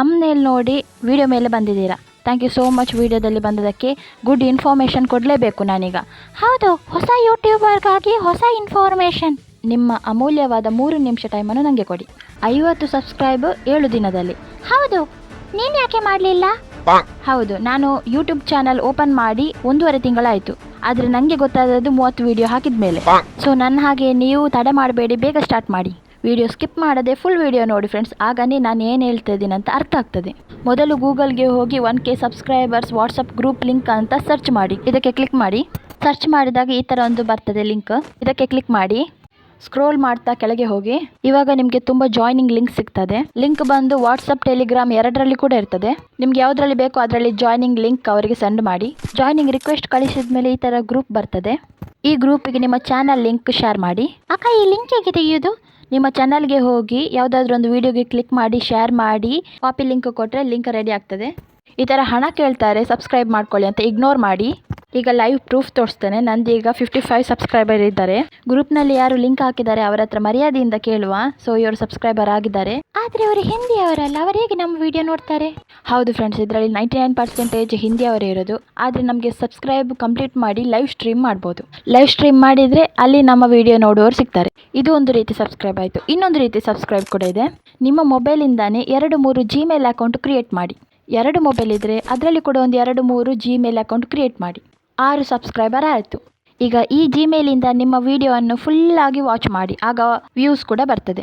ತಮ್ಮನೇಲಿ ನೋಡಿ ವಿಡಿಯೋ ಮೇಲೆ ಬಂದಿದ್ದೀರಾ? ಥ್ಯಾಂಕ್ ಯು ಸೋ ಮಚ್ ವಿಡಿಯೋದಲ್ಲಿ ಬಂದದಕ್ಕೆ ಗುಡ್ ಇನ್ಫಾರ್ಮೇಷನ್ ಕೊಡಲೇಬೇಕು ನಾನೀಗ. ಹೌದು ಹೊಸ ಯೂಟ್ಯೂಬರ್ಗಾಗಿ ಹೊಸ ಇನ್ಫಾರ್ಮೇಷನ್ ನಿಮ್ಮ ಅಮೂಲ್ಯವಾದ ಮೂರು ನಿಮಿಷ ಟೈಮನ್ನು ನನಗೆ ಕೊಡಿ. ಐವತ್ತು ಸಬ್ಸ್ಕ್ರೈಬ್ ಏಳು ದಿನದಲ್ಲಿ. ಹೌದು ನೀನು ಯಾಕೆ ಮಾಡಲಿಲ್ಲ? ಹೌದು ನಾನು ಯೂಟ್ಯೂಬ್ ಚಾನಲ್ ಓಪನ್ ಮಾಡಿ ಒಂದೂವರೆ ತಿಂಗಳಾಯಿತು. ಆದರೆ ನನಗೆ ಗೊತ್ತಾದದ್ದು ಮೂವತ್ತು ವಿಡಿಯೋ ಹಾಕಿದ ಮೇಲೆ ಸೊ ನನ್ನ ಹಾಗೆ ನೀವು ತಡೆ ಮಾಡಬೇಡಿ ಬೇಗ ಸ್ಟಾರ್ಟ್ ಮಾಡಿ. ವಿಡಿಯೋ ಸ್ಕಿಪ್ ಮಾಡದೆ ಫುಲ್ ವಿಡಿಯೋ ನೋಡಿ ಫ್ರೆಂಡ್ಸ್ ಆಗನೇ ನಾನು ಏನು ಹೇಳ್ತಾ ಇದ್ದೀನಿ ಅಂತ ಅರ್ಥ ಆಗ್ತದೆ. ಮೊದಲು ಗೂಗಲ್ಗೆ ಹೋಗಿ one K subscribers WhatsApp group link ಅಂತ ಸರ್ಚ್ ಮಾಡಿ. ಇದಕ್ಕೆ ಕ್ಲಿಕ್ ಮಾಡಿ. ಸರ್ಚ್ ಮಾಡಿದಾಗ ಈ ಥರ ಒಂದು ಬರ್ತದೆ ಲಿಂಕ್ ಇದಕ್ಕೆ ಕ್ಲಿಕ್ ಮಾಡಿ. ಸ್ಕ್ರೋಲ್ ಮಾಡ್ತಾ ಕೆಳಗೆ ಹೋಗಿ. ಇವಾಗ ನಿಮಗೆ ತುಂಬ ಜಾಯ್ನಿಂಗ್ ಲಿಂಕ್ ಸಿಗ್ತದೆ. ಲಿಂಕ್ ಬಂದು ವಾಟ್ಸಪ್ ಟೆಲಿಗ್ರಾಮ್ ಎರಡರಲ್ಲಿ ಕೂಡ ಇರ್ತದೆ. ನಿಮ್ಗೆ ಯಾವುದ್ರಲ್ಲಿ ಬೇಕೋ ಅದರಲ್ಲಿ ಜಾಯ್ನಿಂಗ್ ಲಿಂಕ್ ಅವರಿಗೆ ಸೆಂಡ್ ಮಾಡಿ. ಜಾಯ್ನಿಂಗ್ ರಿಕ್ವೆಸ್ಟ್ ಕಳಿಸಿದ ಮೇಲೆ ಈ ಥರ ಗ್ರೂಪ್ ಬರ್ತದೆ. ಈ ಗ್ರೂಪಿಗೆ ನಿಮ್ಮ ಚಾನಲ್ ಲಿಂಕ್ ಶೇರ್ ಮಾಡಿ. ಅಕ್ಕ, ಈ ಲಿಂಕ್ ಹೇಗೆ ತೆಗೆಯೋದು ನಿಮ್ಮ ಚಾನಲ್ಗೆ ಹೋಗಿ ಯಾವುದಾದ್ರೂ ಒಂದು ವಿಡಿಯೋಗೆ ಕ್ಲಿಕ್ ಮಾಡಿ ಶೇರ್ ಮಾಡಿ ಕಾಪಿ ಲಿಂಕ್ ಕೊಟ್ಟರೆ ಲಿಂಕ್ ರೆಡಿ ಆಗ್ತದೆ. ಈ ಥರ ಹಣ ಕೇಳ್ತಾರೆ ಸಬ್ಸ್ಕ್ರೈಬ್ ಮಾಡ್ಕೊಳ್ಳಿ ಅಂತ ಇಗ್ನೋರ್ ಮಾಡಿ. ಈಗ ಲೈವ್ ಪ್ರೂಫ್ ತೋರಿಸ್ತೇನೆ. ನಂದು ಈಗ ಫಿಫ್ಟಿ ಫೈವ್ ಸಬ್ಸ್ಕ್ರೈಬರ್ ಇದ್ದಾರೆ ಗ್ರೂಪ್ನಲ್ಲಿ ಯಾರು ಲಿಂಕ್ ಹಾಕಿದ್ದಾರೆ, ಅವರ ಹತ್ರ ಮರ್ಯಾದೆಯಿಂದ ಕೇಳುವ. ಸೊ ಇವರು ಸಬ್ಸ್ಕ್ರೈಬರ್ ಆಗಿದ್ದಾರೆ. ಆದರೆ ಅವರು ಹಿಂದಿಯವರಲ್ಲ ಅವರು ಹೇಗೆ ನಮ್ಮ ವಿಡಿಯೋ ನೋಡ್ತಾರೆ? ಹೌದು ಫ್ರೆಂಡ್ಸ್ ಇದರಲ್ಲಿ ನೈಂಟಿ ನೈನ್ ಪರ್ಸೆಂಟೇಜ್ ಹಿಂದಿಯವರೇ ಇರೋದು. ಆದರೆ ನಮಗೆ ಸಬ್ಸ್ಕ್ರೈಬ್ ಕಂಪ್ಲೀಟ್ ಮಾಡಿ ಲೈವ್ ಸ್ಟ್ರೀಮ್ ಮಾಡ್ಬೋದು. ಲೈವ್ ಸ್ಟ್ರೀಮ್ ಮಾಡಿದರೆ ಅಲ್ಲಿ ನಮ್ಮ ವಿಡಿಯೋ ನೋಡುವವರು ಸಿಗ್ತಾರೆ. ಇದು ಒಂದು ರೀತಿ ಸಬ್ಸ್ಕ್ರೈಬ್ ಆಯಿತು. ಇನ್ನೊಂದು ರೀತಿ ಸಬ್ಸ್ಕ್ರೈಬ್ ಕೂಡ ಇದೆ. ನಿಮ್ಮ ಮೊಬೈಲಿಂದಾನೇ ಎರಡು ಮೂರು ಜಿಮೇಲ್ ಅಕೌಂಟ್ ಕ್ರಿಯೇಟ್ ಮಾಡಿ. ಎರಡು ಮೊಬೈಲ್ ಇದ್ದರೆ ಅದರಲ್ಲಿ ಕೂಡ ಒಂದು ಎರಡು ಮೂರು ಜಿಮೇಲ್ ಅಕೌಂಟ್ ಕ್ರಿಯೇಟ್ ಮಾಡಿ. ಆರು ಸಬ್ಸ್ಕ್ರೈಬರ್ ಆಯಿತು. ಈಗ ಈ ಜಿಮೇಲಿಂದ ನಿಮ್ಮ ವಿಡಿಯೋವನ್ನು ಫುಲ್ಲಾಗಿ ವಾಚ್ ಮಾಡಿ. ಆಗ ವ್ಯೂಸ್ ಕೂಡ ಬರ್ತದೆ.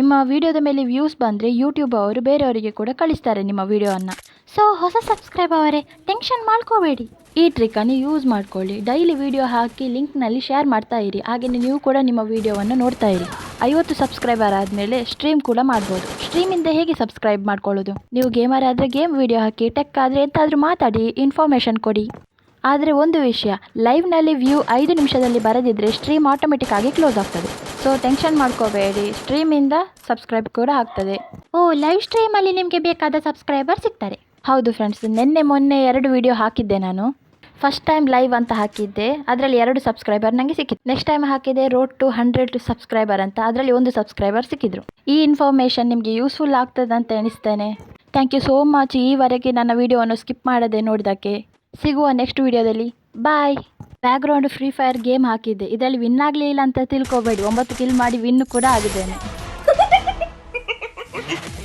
ನಿಮ್ಮ ವಿಡಿಯೋದ ಮೇಲೆ ವ್ಯೂಸ್ ಬಂದರೆ ಯೂಟ್ಯೂಬ್ ಅವರು ಬೇರೆಯವರಿಗೆ ಕೂಡ ಕಳಿಸ್ತಾರೆ ನಿಮ್ಮ ವಿಡಿಯೋವನ್ನು ಸೊ ಹೊಸ ಸಬ್ಸ್ಕ್ರೈಬ್ ಅವರೇ ಟೆನ್ಷನ್ ಮಾಡ್ಕೋಬೇಡಿ. ಈ ಟ್ರಿಕ್ಕನ್ನು ಯೂಸ್ ಮಾಡ್ಕೊಳ್ಳಿ. ಡೈಲಿ ವಿಡಿಯೋ ಹಾಕಿ ಲಿಂಕ್ನಲ್ಲಿ ಶೇರ್ ಮಾಡ್ತಾ ಇರಿ. ಹಾಗೆಯೇ ನೀವು ಕೂಡ ನಿಮ್ಮ ವಿಡಿಯೋವನ್ನು ನೋಡ್ತಾ ಇರಿ. ಐವತ್ತು ಸಬ್ಸ್ಕ್ರೈಬರ್ ಆದಮೇಲೆ ಸ್ಟ್ರೀಮ್ ಕೂಡ ಮಾಡ್ಬೋದು. ಸ್ಟ್ರೀಮಿಂದ ಹೇಗೆ ಸಬ್ಸ್ಕ್ರೈಬ್ ಮಾಡ್ಕೊಳ್ಳೋದು? ನೀವು ಗೇಮರ್ ಆದರೆ ಗೇಮ್ ವಿಡಿಯೋ ಹಾಕಿ ಟೆಕ್ ಆದರೆ ಎಂತಾದರೂ ಮಾತಾಡಿ ಇನ್ಫಾರ್ಮೇಷನ್ ಕೊಡಿ. ಆದರೆ ಒಂದು ವಿಷಯ ಲೈವ್ನಲ್ಲಿ ವ್ಯೂ ಐದು ನಿಮಿಷದಲ್ಲಿ ಬರದಿದ್ದರೆ ಸ್ಟ್ರೀಮ್ ಆಟೋಮೆಟಿಕ್ ಆಗಿ ಕ್ಲೋಸ್ ಆಗ್ತದೆ. ಸೊ ಟೆನ್ಷನ್ ಮಾಡ್ಕೋಬೇಡಿ. ಸ್ಟ್ರೀಮಿಂದ ಸಬ್ಸ್ಕ್ರೈಬ್ ಕೂಡ ಆಗ್ತದೆ. ಓ ಲೈವ್ ಸ್ಟ್ರೀಮಲ್ಲಿ ನಿಮಗೆ ಬೇಕಾದ ಸಬ್ಸ್ಕ್ರೈಬರ್ ಸಿಗ್ತಾರೆ. ಹೌದು ಫ್ರೆಂಡ್ಸ್ ನಿನ್ನೆ ಮೊನ್ನೆ ಎರಡು ವಿಡಿಯೋ ಹಾಕಿದ್ದೆ ನಾನು. ಫಸ್ಟ್ ಟೈಮ್ ಲೈವ್ ಅಂತ ಹಾಕಿದ್ದೆ. ಅದರಲ್ಲಿ ಎರಡು ಸಬ್ಸ್ಕ್ರೈಬರ್ ನನಗೆ ಸಿಕ್ಕಿತ್ತು. ನೆಕ್ಸ್ಟ್ ಟೈಮ್ ಹಾಕಿದೆ ರೋಡ್ ಟು ಹಂಡ್ರೆಡ್ ಸಬ್ಸ್ಕ್ರೈಬರ್ ಅಂತ. ಅದರಲ್ಲಿ ಒಂದು ಸಬ್ಸ್ಕ್ರೈಬರ್ ಸಿಕ್ಕಿದ್ರು. ಈ ಇನ್ಫಾರ್ಮೇಷನ್ ನಿಮಗೆ ಯೂಸ್ಫುಲ್ ಆಗ್ತದೆ ಅಂತ ಎಣಿಸ್ತೇನೆ. ಥ್ಯಾಂಕ್ ಯು ಸೋ ಮಚ್ ಈವರೆಗೆ ನನ್ನ ವಿಡಿಯೋವನ್ನು ಸ್ಕಿಪ್ ಮಾಡದೆ ನೋಡಿದಕ್ಕೆ ಸಿಗುವ ನೆಕ್ಸ್ಟ್ ವಿಡಿಯೋದಲ್ಲಿ bye background free fire game ಹಾಕಿದ್ದೆ. ಇದರಲ್ಲಿ ವಿನ್ ಆಗಲಿಲ್ಲ ಅಂತ ತಿಳ್ಕೊಬೇಡಿ. ಒಂಬತ್ತು ಕಿಲ್ ಮಾಡಿ ವಿನ್ ಕೂಡ ಆಗಿದ್ದೇನೆ.